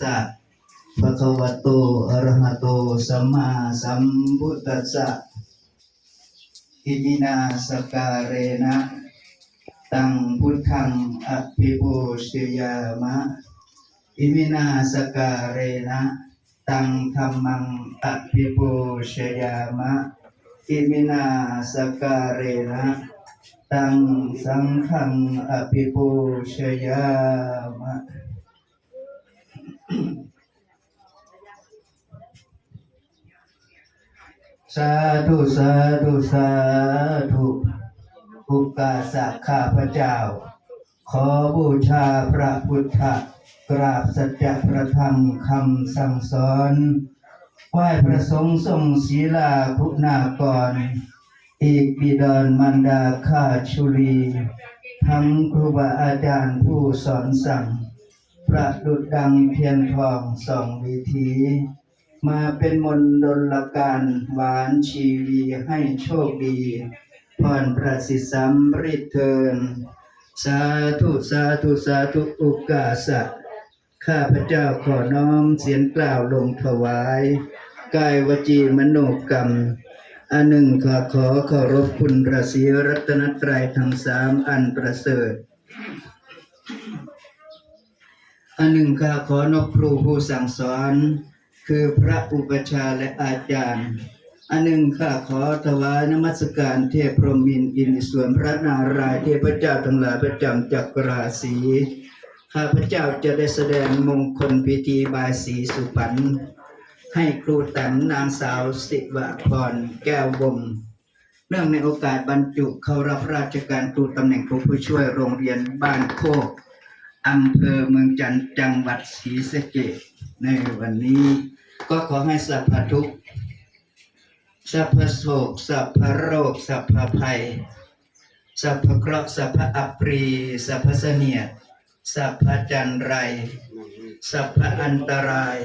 สะภะคะวะโตอะระหะโตสัมมาสัมพุทธัสสะอิมินาสการเรนะตังพุทธังอภิปูชยามะ อิมินาสการเรนะตังธรรมังอภิปูชยามะ อิมินาสการเรนะตังสังฆังอภิปูชยามะ สาธุสาธุสาธุอุกาสะข้าพเจ้า ขอบูชาพระพุทธกราบสัจจะพระธรรมคำสั่งสอนไหว้พระสงฆ์ทรงศีลาคุณากร อีกบิดอนมันดาข้าชุลี ทั้งครูบาอาจารย์ผู้สอนสั่ง ประดุดดังเพียนทองสองวิธี มาเป็นมนต์ดลการหวานชีวีให้โชคดีพรประสิทธิ์สำริดเทินสาธุสาธุสาธุอุกาสะข้าพเจ้าขอน้อมเสียงกล่าวลงถวายกายวจีมโนกรรม อันหนึ่งข้าขอเคารพคุณพระศรีรัตนตรัยทั้งสามอันประเสริฐ อันหนึ่งข้าขอนบครูผู้สั่งสอน คือพระอุปชาและอาจารย์ อันหนึ่งข้าขอถวายนมัสการเทพพรหมินอินส่วนพระนารายเทพเจ้าทั้งหลายประจำจักรราศีข้าพเจ้าจะได้แสดงมงคลพิธีบายสีสุพรรณให้ครูแตันนางสาวสิวพรแก้ววงเนื่องในโอกาสบรรจุเข้ารับราชการครูตำแหน่งครูผู้ช่วยโรงเรียนบ้านโคก อำเภอเมืองจันทร์จังหวัดศรีสะเกษในวันนี้ ก็ขอให้สัพพทุกข์สัพพโศกสัพพโรคสัพพภัยสัพพเคราะห์สัพพอัปรีสัพพเสนียดสัพพจันไร สัพพอันตราย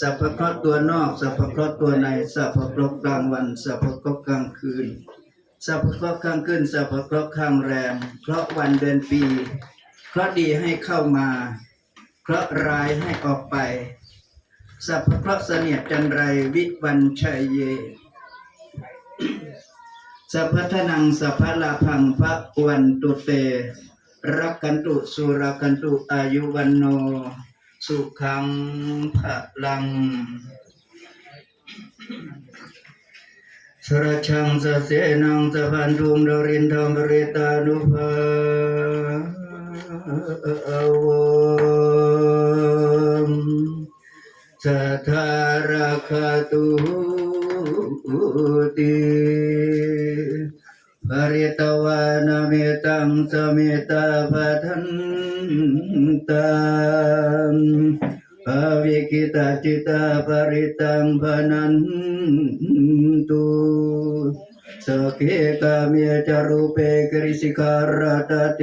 สัพพเคราะห์ตัวนอก สัพพเคราะห์ตัวใน สัพพเคราะห์กลางวัน สัพพเคราะห์กลางคืน สัพพเคราะห์ข้างขึ้นสัพพเคราะห์ข้างแรมเคราะห์วันเดือนปี เคระดีให้เข้ามาเคระร้ายให้ออกไป สัพพระเสนียจันไรวิวันชัยเย สัพพทนังสัพพลาพังพระวันตุเต รักกันตุสุรกันตุอายุวันโน สุขังพะลังสรชังสเสนังสะพันธุมดรินทมริตานุภา วมสัทธารคตุติปริตวานเมตังสเมตาปัทันตังภวิกิตาจิตาปริตังพนันตุสเกกาเมจารุเปกริสิการตเต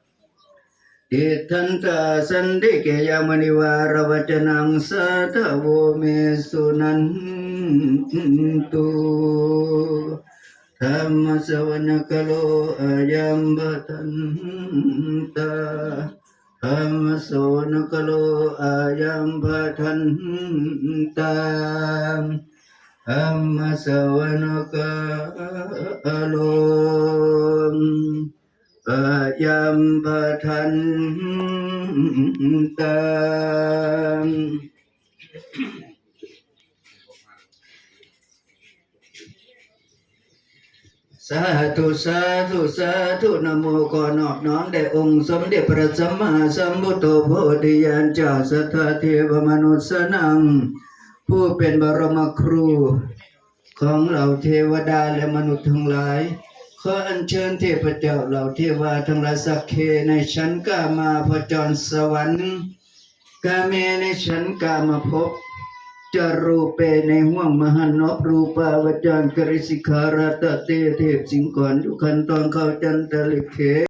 เดทันทปนะคัมอิทันตาสันติเกยามณิวารวจนังสัทโวเมสุนันตุธรรมสวนกโลอายัมบตันตาธรรมสวนกโลอายัมบตันตาธรรมสวนกโล ยัมบตันตาสาธุสาธุสาธุนะโมขอนอบน้อมแด่องค์สมเด็จพระสัมมาสัมพุทธโพธิญาณเจ้าสัทธาเทวมนุษย์สนัง ผู้เป็นบรมครูของเหล่าเทวดาและมนุษย์ทั้งหลาย ขออัญเชิญเทพเจ้าเหล่าเทวาทั้งหลายสักเคในชั้นกามาพจรสวรรค์กาเมในชั้นกามาพบจารูเปในห่วงมหันนบรูปาวจารกริสิกขาราตเตเทพสิงก่อนยุคันตอนเข้าจันตะลิเค